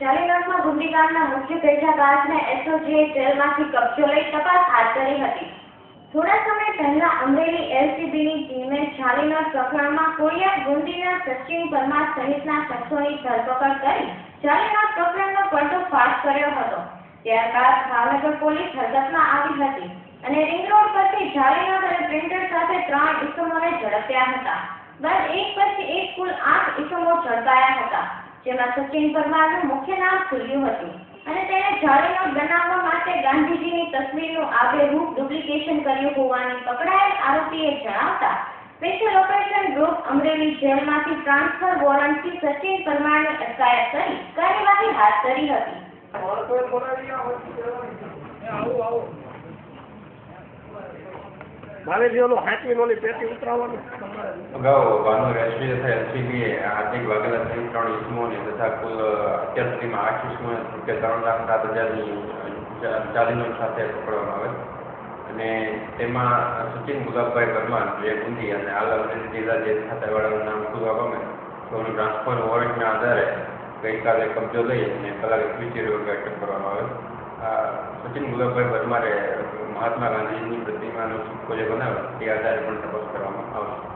શાલીનગરમાં ગુંડીગામના મુખ્ય પેટાગાજને એસઓજીએ જેલમાંથી કબજો લઈ તપાસ હાથ ધરી હતી. થોડા સમય પહેલા અમરેલી એલસીબીની ટીમે શાલીનગર પ્રકરણમાં કોળિયાક ગુંડીના સચિન પરમાર સહિતના શખ્સોની ધરપકડ કરી શાલીનગર પ્રકરણનો ફાટ કર્યો હતો. ત્યારબાદ ભાવનગર પોલીસ હરકતમાં આવી હતી અને રિંગ રોડ પરથી જાળીનગર અને પ્રિન્ટર સાથે ત્રણ ઇસમોને ઝડપ્યા હતા. બાદ એક પછી એક કુલ આઠ ઇસમો ઝડપાયા હતા. જેમાં સચિન પરમારનું મુખ્ય નામ ખુલ્યું હતું અને તેણે જાળીનો બનાવવા માટે ગાંધીજીની તસવીરનું આબેહૂબ ડુપ્લિકેશન કર્યું હોવાની પકડાયેલ આરોપીએ જણાવતા, સ્પેશિયલ ઓપરેશન ગ્રુપ અમરેલી જેલમાંથી ટ્રાન્સફર વોરંટથી સચિન પરમારની અટકાયત કરી કાર્યવાહી હાથ ધરી હતી. મારે જે ઓલું હાંચવીને ઓલી પેટી ઉતરાવવાનું. અગાઉ ભાનુ એસપી તથા એલસીબીએ હાર્દિક વાઘેલા સહિત ત્રણ ઇસમોને તથા કુલ અત્યાર સુધીમાં આઠ ઇસમોને રૂપિયા ત્રણ લાખ સાત હજારની ચાલીનો સાથે પકડવામાં આવે. અને તેમાં સચિન ગુલાબભાઈ પરમાર જે ગુંદી અને હાલ અમરેલી જિલ્લા જે ખાતાવાળાનું નામ ખુલવા પામે તેઓનું ટ્રાન્સફર વોરંટના આધારે ગઈકાલે કબજો લઈ અને કલાક એકવીસ વાગે અટક કરવામાં આવે સચિન ગુલાબભાઈ પરમારે મહાત્મા ગાંધીજીની પ્રતિમાનો જે બનાવ્યો તે આધારે પણ તપાસ કરવામાં આવશે.